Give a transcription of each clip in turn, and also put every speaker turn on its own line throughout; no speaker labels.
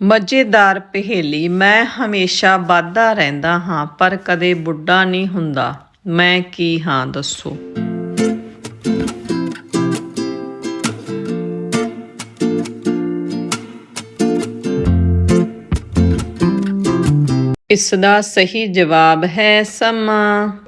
ਮਜ਼ੇਦਾਰ ਪਹੇਲੀ, ਮੈਂ ਹਮੇਸ਼ਾ ਵਾਧਾ ਰਹਿੰਦਾ ਹਾਂ, ਪਰ ਕਦੇ ਬੁੱਢਾ ਨਹੀਂ ਹੁੰਦਾ। ਮੈਂ ਕੀ ਹਾਂ ਦੱਸੋ? ਇਸ ਦਾ ਸਹੀ ਜਵਾਬ ਹੈ ਸਮਾਂ।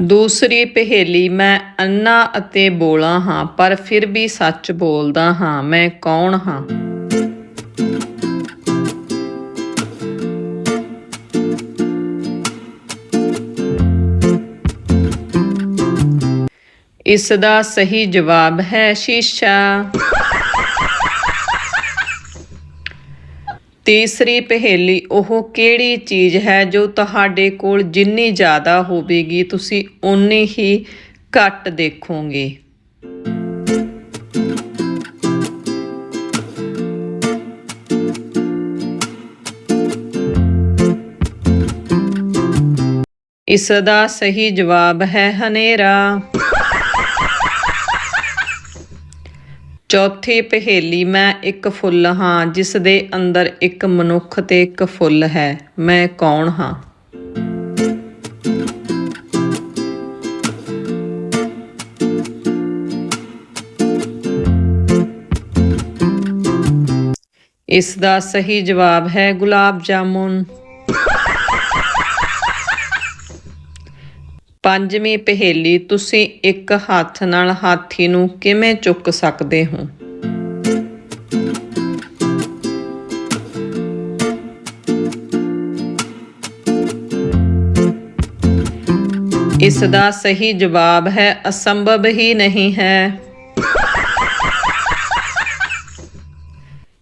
ਦੂਸਰੀ ਪਹੇਲੀ, ਮੈਂ ਅੰਨਾ ਅਤੇ ਬੋਲਾ ਹਾਂ, ਪਰ ਫਿਰ ਵੀ ਸੱਚ ਬੋਲਦਾ ਹਾਂ, ਮੈਂ ਕੌਣ ਹਾਂ? ਇਸ ਦਾ ਸਹੀ ਜਵਾਬ ਹੈ ਸ਼ੀਸ਼ਾ। ਤੀਸਰੀ ਪਹੇਲੀ, ਉਹ ਕਿਹੜੀ ਚੀਜ਼ ਹੈ ਜੋ ਤੁਹਾਡੇ ਕੋਲ ਜਿੰਨੀ ਜ਼ਿਆਦਾ ਹੋਵੇਗੀ, ਤੁਸੀਂ ਓਨੀ ਹੀ ਘੱਟ ਦੇਖੋਗੇ? ਇਸ ਦਾ ਸਹੀ ਜਵਾਬ ਹੈ ਹਨੇਰਾ। ਚੌਥੀ ਪਹੇਲੀ ਮੈਂ ਇੱਕ ਫੁੱਲ ਹਾਂ, ਜਿਸ ਦੇ ਅੰਦਰ ਇੱਕ ਮਨੁੱਖ ਤੇ ਇੱਕ ਫੁੱਲ ਹੈ। ਮੈਂ ਕੌਣ ਹਾਂ? ਇਸ ਦਾ ਸਹੀ ਜਵਾਬ ਹੈ ਗੁਲਾਬ ਜਾਮੁਨ। ਪੰਜਵੀਂ ਪਹੇਲੀ ਤੁਸੀਂ ਇੱਕ ਹੱਥ ਨਾਲ ਹਾਥੀ ਨੂੰ ਕਿਵੇਂ ਚੁੱਕ ਸਕਦੇ ਹੋ? ਇਸ ਦਾ ਸਹੀ ਜਵਾਬ ਹੈ, ਅਸੰਭਵ ਹੀ ਨਹੀਂ ਹੈ।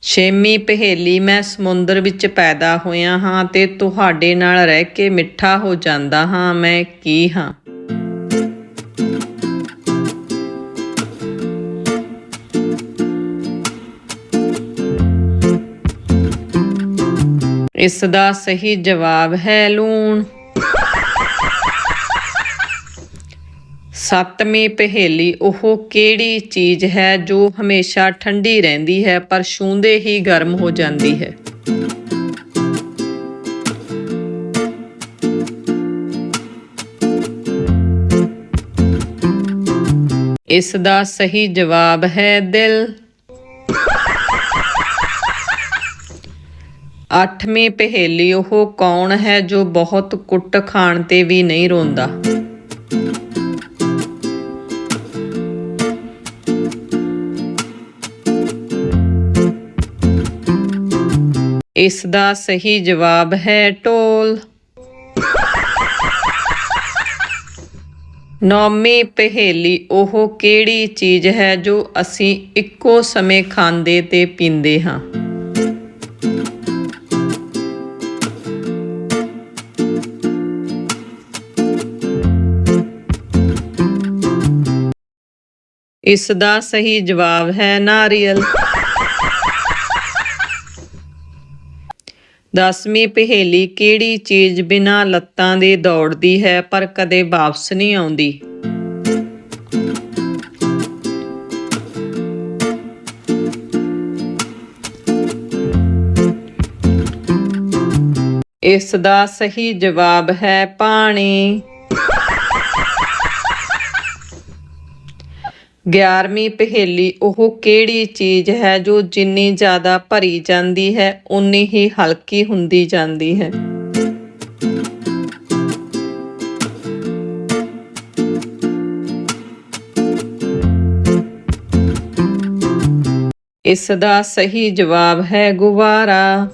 ਛੇਵੀਂ ਪਹੇਲੀ ਮੈਂ ਸਮੁੰਦਰ ਵਿੱਚ ਪੈਦਾ ਹੋਇਆ ਹਾਂ ਤੇ ਤੁਹਾਡੇ ਨਾਲ ਰਹਿ ਕੇ ਮਿੱਠਾ ਹੋ ਜਾਂਦਾ ਹਾਂ, ਮੈਂ ਕੀ ਹਾਂ? ਇਸ ਦਾ ਸਹੀ ਜਵਾਬ ਹੈ ਲੂਣ। ਸੱਤਵੀਂ ਪਹੇਲੀ ਉਹ ਕਿਹੜੀ ਚੀਜ਼ ਹੈ ਜੋ ਹਮੇਸ਼ਾ ਠੰਡੀ ਰਹਿੰਦੀ ਹੈ ਪਰ ਛੂੰਦੇ ਹੀ ਗਰਮ ਹੋ ਜਾਂਦੀ ਹੈ? ਇਸ ਦਾ ਸਹੀ ਜਵਾਬ ਹੈ ਦਿਲ। ਅੱਠਵੀਂ ਪਹੇਲੀ ਉਹ ਕੌਣ ਹੈ ਜੋ ਬਹੁਤ ਕੁੱਟ ਖਾਣ ਤੇ ਵੀ ਨਹੀਂ ਰੋਂਦਾ? ਇਸ ਦਾ ਸਹੀ ਜਵਾਬ ਹੈ ਢੋਲ। ਨੌਵੀਂ ਪਹੇਲੀ ਉਹ ਕਿਹੜੀ ਚੀਜ਼ ਹੈ ਜੋ ਅਸੀਂ ਇੱਕੋ ਸਮੇਂ ਖਾਂਦੇ ਤੇ ਪੀਂਦੇ ਹਾਂ? ਇਸ ਦਾ ਸਹੀ ਜਵਾਬ ਹੈ ਨਾਰੀਅਲ। ਦਸਵੀਂ ਪਹੇਲੀ ਕਿਹੜੀ ਚੀਜ਼ ਬਿਨਾਂ ਲੱਤਾਂ ਦੇ ਦੌੜਦੀ ਹੈ ਪਰ ਕਦੇ ਵਾਪਸ ਨਹੀਂ ਆਉਂਦੀ? ਇਸ ਦਾ ਸਹੀ ਜਵਾਬ ਹੈ ਪਾਣੀ। 11ਵੀਂ ਪਹੇਲੀ ਉਹ ਕਿਹੜੀ ਚੀਜ਼ ਹੈ ਜੋ ਜਿੰਨੀ ਜ਼ਿਆਦਾ ਭਰੀ ਜਾਂਦੀ ਹੈ ਉਨੀ ਹੀ ਹਲਕੀ ਹੁੰਦੀ ਜਾਂਦੀ ਹੈ? ਇਸ ਦਾ ਸਹੀ ਜਵਾਬ ਹੈ ਗੁਵਾਰਾ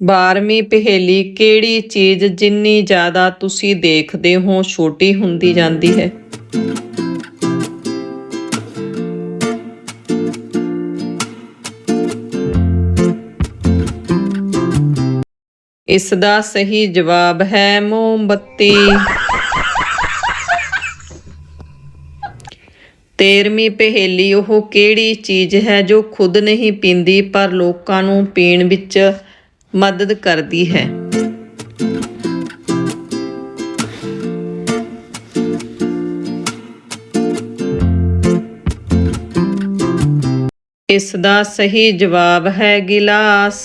12ਵੀਂ ਪਹੇਲੀ ਕਿਹੜੀ ਚੀਜ਼ ਜਿੰਨੀ ਜ਼ਿਆਦਾ ਤੁਸੀਂ ਦੇਖਦੇ ਹੋ ਛੋਟੀ ਹੁੰਦੀ ਜਾਂਦੀ ਹੈ? ਇਸ ਦਾ ਸਹੀ ਜਵਾਬ ਹੈ ਮੋਮਬੱਤੀ। 13ਵੀਂ ਪਹੇਲੀ ਉਹ ਕਿਹੜੀ ਚੀਜ਼ ਹੈ ਜੋ ਖੁਦ ਨਹੀਂ ਪੀਂਦੀ ਪਰ ਲੋਕਾਂ ਨੂੰ ਪੀਣ ਵਿੱਚ ਮਦਦ ਕਰਦੀ ਹੈ। ਇਸ ਦਾ ਸਹੀ ਜਵਾਬ ਹੈ ਗਿਲਾਸ।